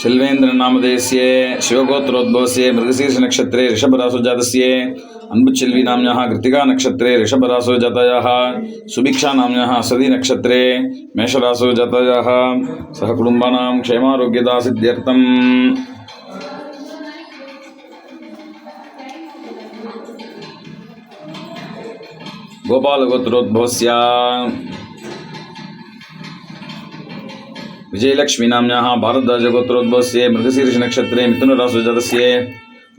शिल्वेन्द्र नामधेयस्य शिवगोत्रोद्भवस्य मृगशीर्ष नक्षत्रे ऋषभरासु जातस्य अन्बुचेल्वी नाम्नः कृतिका नक्षत्रे ऋषभरासु जातायाः सुभिक्षा नाम्नः असदि नक्षत्रे मेषरासु जातायाः सह कुटुम्बानां क्षेमारोग्यता सिद्ध्यर्थम् गोपालगोत्रोद्भवस्य विजयलक्ष्मीनाम्न्याः भारद्वाजगोत्रोद्भवस्य मृगशीर्षनक्षत्रे मिथुनरासुजातस्य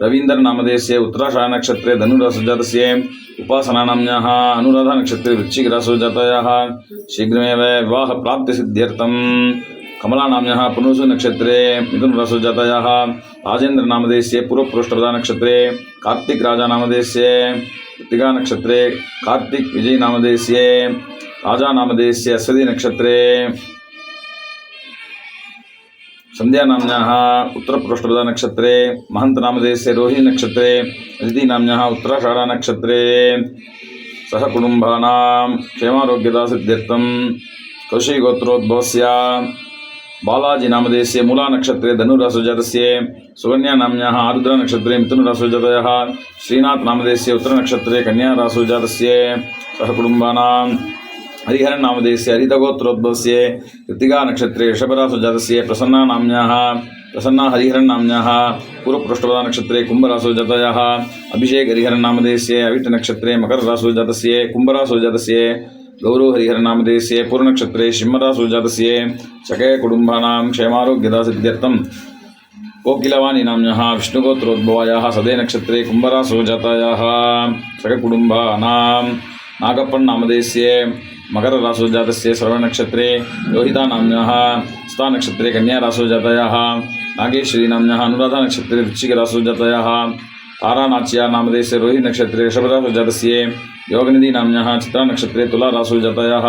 रवीन्द्रनामधेयस्य उत्तराषाढनक्षत्रे धनुरासुजातस्य, उपासनानाम्न्याः अनुराधानक्षत्रे वृश्चिकरासुजातायाः शीघ्रमेव विवाहप्राप्तिसिद्ध्यर्थम्, कमलानाम्न्याः पुनसु नक्षत्रे मिथुनरासुजातायाः राजेन्द्रनामधेयस्य पूर्वपुरुषप्रधानक्षत्रे कार्तिकराजानामधेयस्य कृत्तिकानक्षत्रे कार्तिक विजयनामधेयस्य राजानामधेयस्य अश्वति नक्षत्रे सन्ध्यानाम्न्याः उत्तरपुरुषप्रधानक्षत्रे महन्तनामधेयस्य रोहिणीनक्षत्रे अदितिनाम्न्याः उत्तराषाढानक्षत्रे, सह कुटुम्बानां क्षेमारोग्यतासिद्ध्यर्थं कौशिकगोत्रोद्भवस्य बालाजीनामधेयस्य मूलानक्षत्रे धनुरासुजातस्य, सुकन्यानाम्न्याः आरुद्रनक्षत्रे मिथुनरासुजातयः श्रीनाथनामधेयस्य उत्तरनक्षत्रे कन्यारासुजातस्य, सह कुटुम्बानां हरिहरनामधेयस्य हरितगोत्रोद्भवस्य कृत्तिकानक्षत्रे ऋषभरासुजातस्य प्रसन्नानाम्न्याः प्रसन्ना हरिहरन्नाम्न्याः पूर्वपृष्ठपदानक्षत्रे कुम्भरासुजातयः अभिषेक हरिहरनामधेयस्य अविटनक्षत्रे मकररासुजातस्य कुम्भरासुजातस्य गौरवहरिहरनामधेयस्य पूर्णनक्षत्रे सिंहरासुजातस्य शकयकुटुम्बानां क्षेमारोग्यतासिद्ध्यर्थं कोकिलवाणी नाम्न्यः, विष्णुगोत्रोद्भवायाः, सदे नक्षत्रे कुम्भरासुजातायाः शककुटुम्बानां नागप्पण्नामधेयस्य मकररासुजातस्य श्रवणनक्षत्रे लोहितानाम्न्यः, स्थानक्षत्रे कन्यारासुजातयाः नागेश्वरीनाम्न्यः, अनुराधानक्षत्रे वृश्चिकरासुजातयाः तारानाच्या नामधेयस्य रोहिणीनक्षत्रे ऋषभरासुजातस्य योगनिधिनाम्न्यः, चित्रानक्षत्रे तुलारासुजातयाः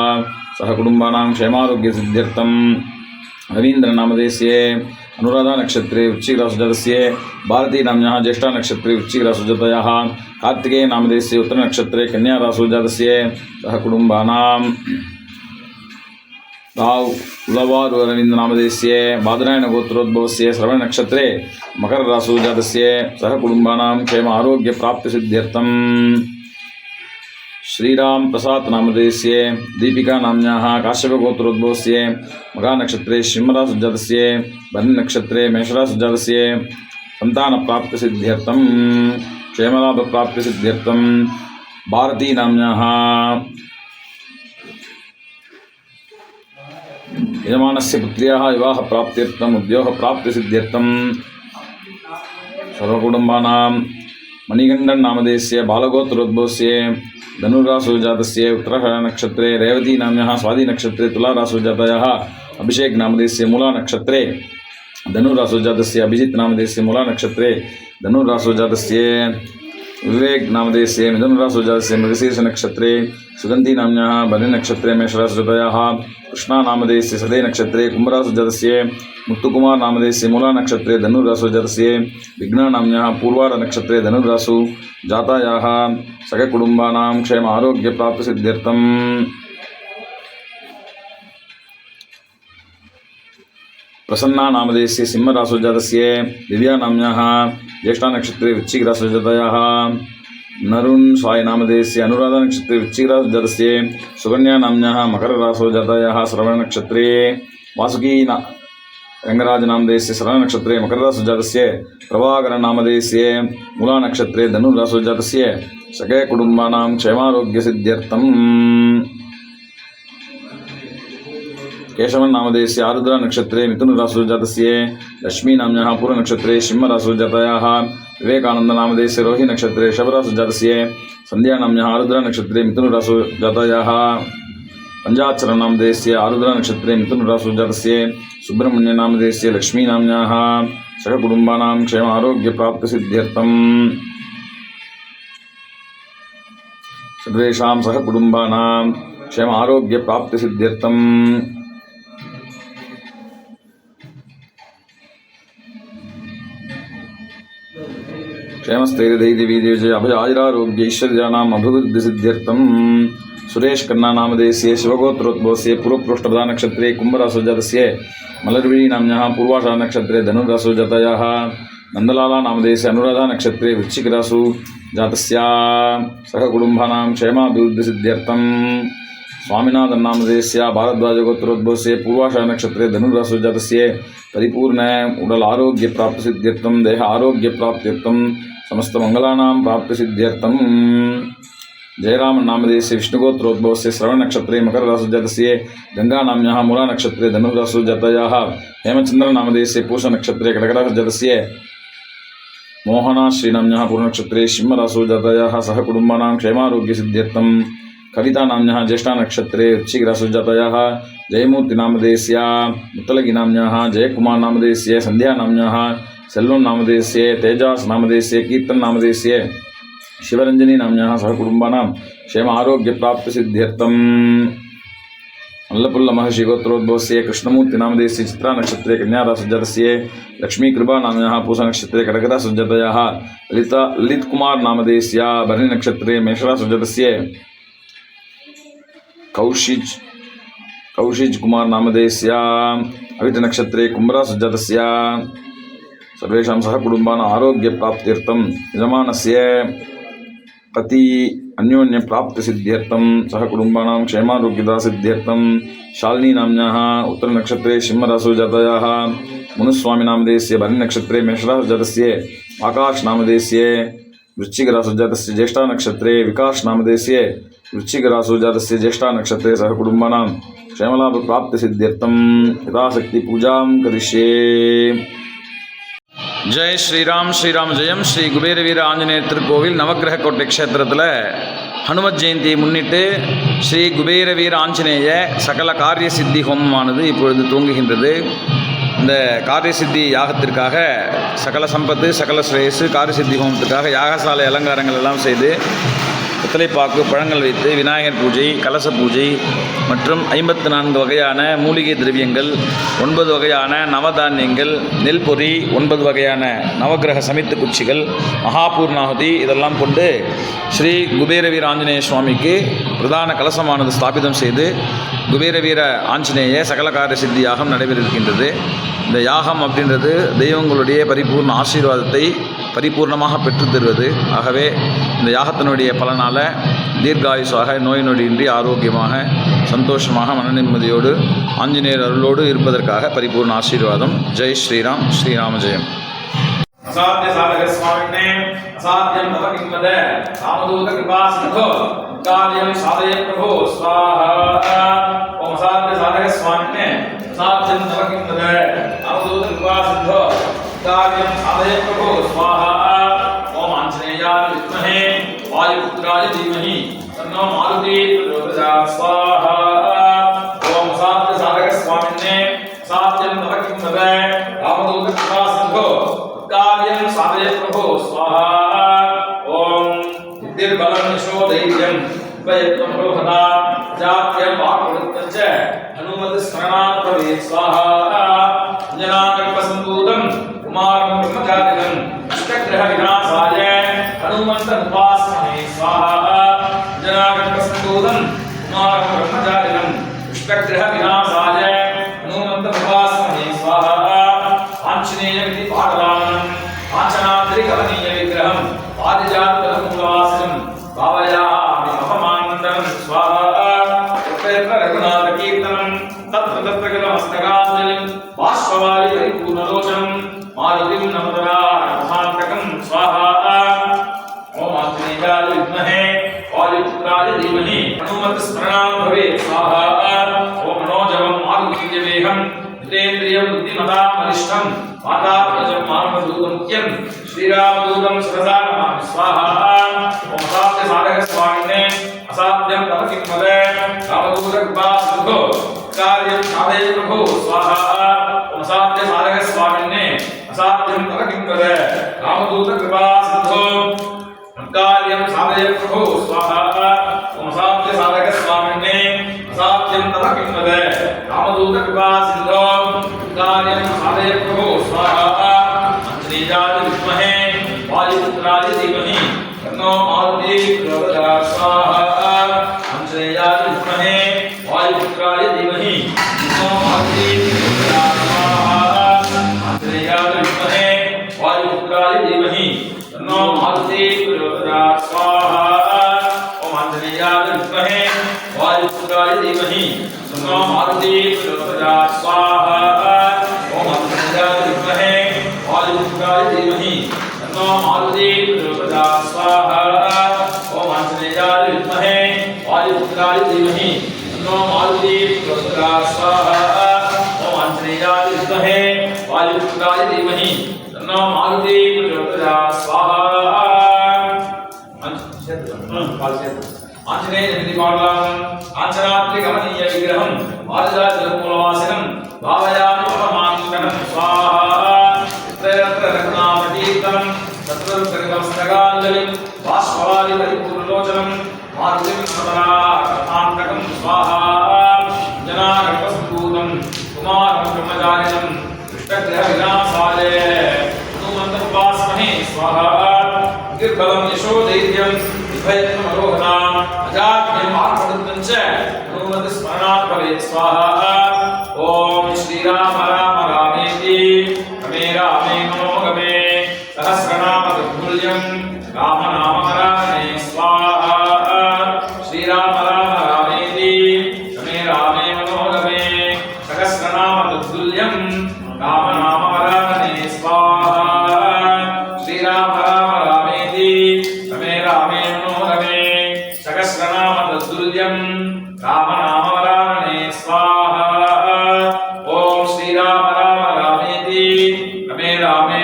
सह कुटुम्बानां क्षेमारोग्यसिद्ध्यर्थं रवीन्द्रनामधेयस्य अनुराधानक्षत्रे वृश्चिकरासुजातस्य भारतीनाम्न्यः ज्येष्ठानक्षत्रे वृश्चिकरासुजातयाः कार्तिकेयनामधेयस्य उत्तरनक्षत्रे कन्यारासुजातस्य सह कुटुम्बानां ताव् उलवारु अरविन्दनामधेयस्य बादरायणगोत्रोद्भवस्य श्रवणनक्षत्रे मकररासुजातस्य सह कुटुम्बानां क्षेम आरोग्यप्राप्तिसिद्ध्यर्थं श्रीराम प्रसाद नामधेयस्य दीपिका नाम्न्याः, काश्यपगोत्रोद्भवस्य, मघानक्षत्रे सिंहरासुजातस्य भरणिनक्षत्रे मेषरासुजातस्य सन्तानप्राप्तिसिद्ध्यर्थं क्षेमलाभप्राप्तिसिद्ध्यर्थं भारतीनाम्न्याः यजमानस्य पुत्र्याः विवाहप्राप्त्यर्थम् उद्योगप्राप्तिसिद्ध्यर्थं सर्वकुटुम्बानां मणिकण्ठन् नामधेयस्य बालगोत्रोद्भवस्य धनुरासुजातस्य नाम रेवतीनाम्न्यः स्वादिनक्षत्रे तुलारासुजातयः अभिषेक नामधेयस्य मूलानक्षत्रे धनुरासुजातस्य अभिजित् मूला मूलानक्षत्रे धनुरासुजातस्य विवेक नामधेयस्य मिथुनरासुजातस्य मृगशीर्षनक्षत्रे सुगन्धिनाम्न्याः बलिनक्षत्रे मेषरासुजातयाः कृष्णानामधेयस्य सदे नक्षत्रे, कुम्भरासुजातस्य नामधेयस्य मूलानक्षत्रे धनुरासुजातस्य विघ्नानाम्न्याः पूर्वारनक्षत्रे धनुरासु जातायाः, सककुटुम्बानां क्षेम आरोग्यप्राप्तिसिद्ध्यर्थं प्रसन्ना नामधेयस्य सिंहरासुजातस्य दिव्यानाम्न्याः ज्येष्ठानक्षत्रे वृश्चिकरासुजातयाः नरुन् स्वाय नामधेयस्य अनुराधनक्षत्रे वृश्चिकरासुजातस्य सुकन्यानाम्न्याः मकररासुजातयाः श्रवणनक्षत्रे। वासुकी ना रङ्गराजनामधेयस्य श्रवणनक्षत्रे मकररासुजातस्य। प्रभाकरनामधेयस्य मूलानक्षत्रे धनुरासुजातस्य सकयकुटुम्बानां क्षेमारोग्यसिद्ध्यर्थम्। केशवनामधेयस्य आरुद्रनक्षत्रे मिथुनरासुजातस्य लक्ष्मीनाम्न्याः पूर्वनक्षत्रे सिंहरासुजातयाः विवेकानन्दनामधेयस्य रोहिणीनक्षत्रे शबरासुजातस्य सन्ध्यानाम्न्याः आरुद्रनक्षत्रे मिथुनरासुजातयाः पञ्चाक्षरनामधेयस्य आरुद्रनक्षत्रे मिथुनरासुजातस्य सुब्रह्मण्यनामधेयस्य लक्ष्मीनाम्न्याः सककुटुम्बानां क्षेम आरोग्यप्राप्तिसिद्ध्यर्थं सर्वेषां सहकुटुम्बानां क्षेम आरोग्यप्राप्तिसिद्ध्यर्थं क्षेमस्थैर्यधैर्यवीर्यविजय अभय आयुरारोग्य ऐश्वर्याणाम् अभिवृद्धिसिद्ध्यर्थं सुरेश कन्ना नामधेयस्य शिवगोत्रोद्भवस्य पूर्वपृष्ठप्रधानक्षत्रे कुम्भरासोजातस्य मलर्विळी नाम्नः पूर्वाषा नक्षत्रे धनुरासोजातयः नन्दलाला नामधेयस्य अनुराधा नक्षत्रे वृश्चिकरासु जातस्य सह कुटुम्बानां क्षेमाभिवृद्धिसिद्ध्यर्थं स्वामिनाथन नामधेयस्य भारद्वाजगोत्रोद्भवस्य पूर्वाषा नक्षत्रे धनुरासु जातस्य परिपूर्ण उडल आरोग्य प्राप्तिसिद्ध्यर्थं देह आरोग्य प्राप्त्यर्थं समस्तमङ्गलानां प्राप्तिसिद्ध्यर्थं जयराम नामधेयस्य विष्णुगोत्रोद्भवस्य श्रवणनक्षत्रे मकररासुजातस्य गङ्गानाम्न्याः मूलानक्षत्रे धनुरासुजातयाः हेमचन्द्रनामधेयस्य पूषनक्षत्रे कडकरासुजातस्य मोहना श्रीनाम्न्यः पूर्णनक्षत्रे सिंहरासुजातयाः सह कुटुम्बानां क्षेमारोग्यसिद्ध्यर्थं कवितानाम्न्यः ज्येष्ठानक्षत्रे वृश्चिकरासुजातयाः जयमूर्तिनामधेयस्य मुत्तलगिनाम्न्याः जयकुमारनामधेयस्य सन्ध्यानाम्न्याः सेल्वं नामधेयस्य तेजास् नामधेयस्य कीर्तन् नामधेयस्य शिवरञ्जनी नाम्न्याः सह कुटुम्बानां क्षेम आरोग्यप्राप्तिसिद्ध्यर्थम् मल्लपुल्ल महर्षि गोत्रोद्भवस्य कृष्णमूर्तिनामधेयस्य चित्रानक्षत्रे कन्यारासुजातस्य लक्ष्मीकृपानाम्न्याः पूषनक्षत्रे कडकरासुजातयाः ललिता, ललित कुमार नामदेस्य ललितकुमार नामधेयस्य भरणिनक्षत्रे मेषरासुजातस्य कौशिज् कौशिज् कुमार नामधेयस्य अविटनक्षत्रे कुम्भरासुजातस्य सर्वेषां सह कुटुम्बानाम् आरोग्यप्राप्त्यर्थं यजमानस्य पति अन्योन्यप्राप्तिसिद्ध्यर्थं, सह कुटुम्बानां क्षेमारोग्यदासिद्ध्यर्थं शालिनी नाम्न्याः उत्तरनक्षत्रे सिंहरासु जातायाः मुनुस्वामिनामधेयस्य भरणिनक्षत्रे मेषरासुजातस्य आकाशनामधेयस्य वृश्चिकरासुजातस्य ज्येष्ठानक्षत्रे विकासनामधेयस्य वृश्चिकरासुजातस्य ज्येष्ठानक्षत्रे सह कुटुम्बानां क्षेमलाभप्राप्तिसिद्ध्यर्थं यथाशक्तिपूजां करिष्ये। ஜெய் ஸ்ரீராம் ஸ்ரீராம் ஜெயம். ஸ்ரீ குபேர வீர ஆஞ்சநேயர் திருக்கோவில் நவக்கிரக கோட்டை க்ஷேத்திரத்தில் ஹனுமத் ஜெயந்தியை முன்னிட்டு ஸ்ரீ குபேர வீர ஆஞ்சநேய சகல காரிய சித்தி ஹோமமானது இப்பொழுது துவங்குகின்றது. இந்த காரிய சித்தி யாகத்திற்காக சகல சம்பத்து சகல ஸ்ரேயசு காரிய சித்தி ஹோமத்துக்காக யாகசாலை அலங்காரங்கள் எல்லாம் செய்து பித்தளைப்பாக்கு பழங்கள் வைத்து விநாயகர் பூஜை கலச பூஜை மற்றும் ஐம்பத்து நான்கு வகையான மூலிகை திரவியங்கள் ஒன்பது வகையான நவதானியங்கள் நெல் பொரி ஒன்பது வகையான நவக்கிரக சமித்து குச்சிகள் மகாபூர்ணாகுதி இதெல்லாம் கொண்டு ஸ்ரீ குபேரவீர் ஆஞ்சநேய சுவாமிக்கு பிரதான கலசமானது ஸ்தாபிதம் செய்து குபேரவீர ஆஞ்சநேய சகலகார சித்தி யாகம் நடைபெறிருக்கின்றது. இந்த யாகம் அப்படின்றது தெய்வங்களுடைய பரிபூர்ண ஆசீர்வாதத்தை பரிபூர்ணமாக பெற்றுத் தருவது. ஆகவே இந்த யாகத்தினுடைய பலனால் தீர்காயுசாக நோய் நொடியின்றி ஆரோக்கியமாக சந்தோஷமாக மனநிம்மதியோடு ஆஞ்சநேயர் அருளோடு இருப்பதற்காக பரிபூர்ண ஆசீர்வாதம். ஜெய் ஸ்ரீராம் ஸ்ரீராம ஜெயம். சாதய பிரபோ ஸ்வாஹா वायुपुत्राय धीमहि। तन्नो मारुति प्रचोदयात् स्वाहा। ओम असाध्य साधक स्वामिने असाध्यं तव। किं वद रामदूत कृपा सिन्धो कार्यं साधय प्रभो। स्वाहा। ॐ बुद्धिर्बलं यशो धैर्यं वयत्वं प्रभदा जात्यं वाक्वृत्तं च हनुमत्स्मरणात् भवेत् स्वाहा। अष्टग्रहविनाशाय हनुमन्तमुपास्महे स्वाहा। आञ्जनेयमिति पाटलानम् आचनाद्रिकवनीयविग्रहम् पारिजातमूलवासिनम् भावयामि मममानन्दनं स्वाहा। तत्र रघुनाथकीर्तनं तत्र तत्र गतमस्तकाञ्जलिं बाष्पवारि परिपूर्णलोचनं मारुतिं नमतरा महान्तकं स्वाहा। ओम आञ्जनेयाय विद्महे वायुपुत्राय धीमहि हनुमत्स्मरणात् भवेत्, स्वाहा। मानवदूतं मुख्यं श्रीरामदूतं सरसा नमामि स्वाहा। ओम असाध्य साधक स्वामिने। असाध्यं तव किं वद रामदूत कृपा सिन्धो। कार्यं साधय प्रभो। स्वाहा। ओम असाध्य साधक स्वामिने। असाध्यं तव किं वद कृपा सिन्धो। कार्यं साधय प्रभो। स्वाहा। ओम असाध्य साधक स्वामिने। असाध्यं तव किं वद कृपा सिन्धो। कार्यं साधय प्रभो। स्वाहा। विद्यादिष्महे वायुपुत्रादिदेवहे तन्नो मारुति प्रवदा स्वाहा। हम श्रेयादिष्महे वायुपुत्रादिदेवहे तन्नो मारुति प्रवदा स्वाहा। हम श्रेयादिष्महे वायुपुत्रादिदेवहे तन्नो मारुति प्रवदा स्वाहा। ओम श्रेयादिष्महे वायुपुत्रादिदेवहे तन्नो मारुति प्रवदा ஆஞ்சனாத்ரிகமனீய விக்கிரகம் பாரதாஜலமூலவாசனம் பாவயாமி பரமாந்தனம் சுவாஹா సర్వసర్గవస్తగాంజలి బాష్పవాది పరిపూర్ణలోచనం మారుతిం సమరాకటాంతకం స్వాహా జనాగర్భస్ఫూతం కుమారం బ్రహ్మచారిణం కృష్ణగ్రహ వినాశాలే హనుమంతోపాస్మహే స్వాహా దీర్ఘలం యశో విభయత్వం అరోహణా అజాజ్ఞం ఆత్మవృత్తం చ హనుమంత స్మరణాత్ స్వాహా. ఓం శ్రీరామ రామ రామేతి రమే రామే నమో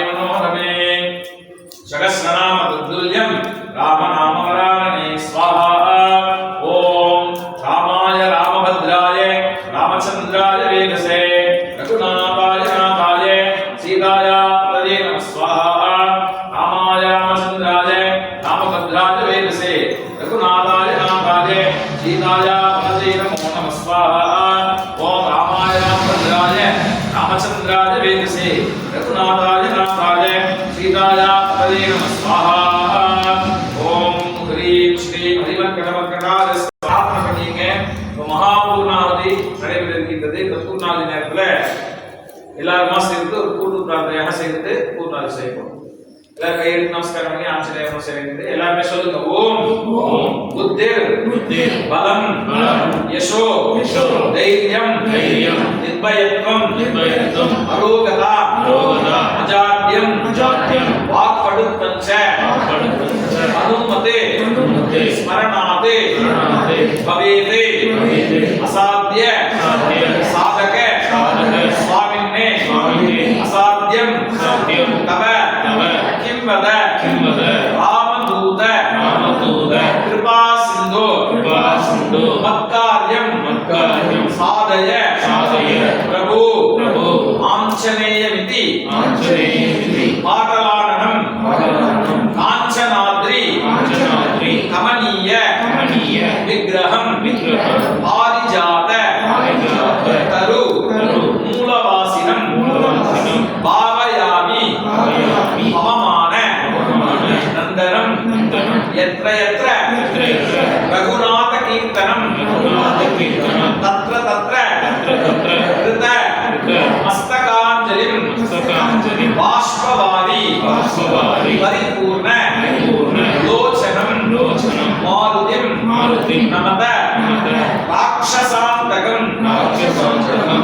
मनोरमे सहस्रनाम दुर्लभ्यम எல்லாருமா சேர்ந்து ஒரு கூட்டு பிரார்த்தனையாக சேர்ந்து கூட்டாக செய்வோம். எல்லாரும் கையெழுத்து நமஸ்காரம் பண்ணி ஆஞ்சநேயமும் சேர்ந்து எல்லாருமே சொல்லுங்க ஓம் புத்திர் பலம் யசோ தைரியம் நிர்பயத்துவம் அரோகதா அஜாத்தியம் அனுமதே ஸ்மரணாதே பவேதே அசாத்திய சௌக்கியம் தவ தவ கிம்பத கிம்பத ராமதூத. ராமதூத. கிருபா சிந்து கிருபா சிந்து மத்காரியம் மத்காரியம் சாதய. சாதய. பிரபு. பிரபு. ஆஞ்சநேயமிதி. ஆஞ்சநேயமிதி. பாட स्वभारी परिपूर्ण। परिपूर्ण। लोचनं।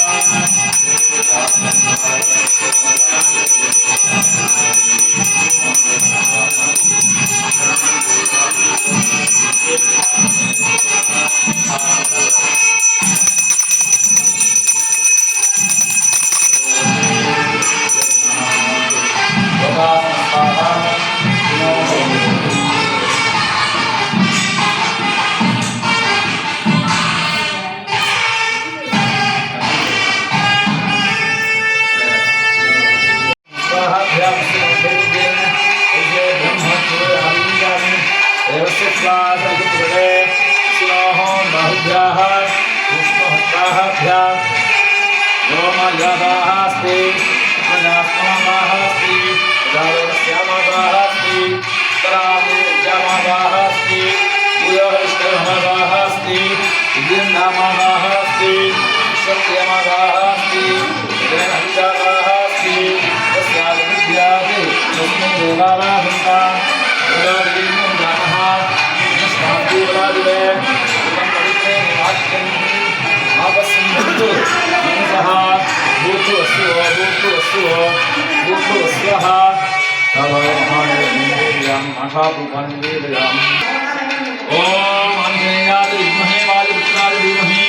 ఓం ఆంజనేయాది విద్మహే బాలకృష్ణాది ధీమహి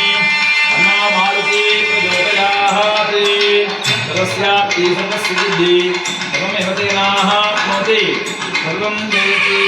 అన్నా మారుతి ప్రచోదయాది సర్వస్యాప్తి సర్వసిద్ధి సర్వమేవ తేనాహ మోతి సర్వం జయతి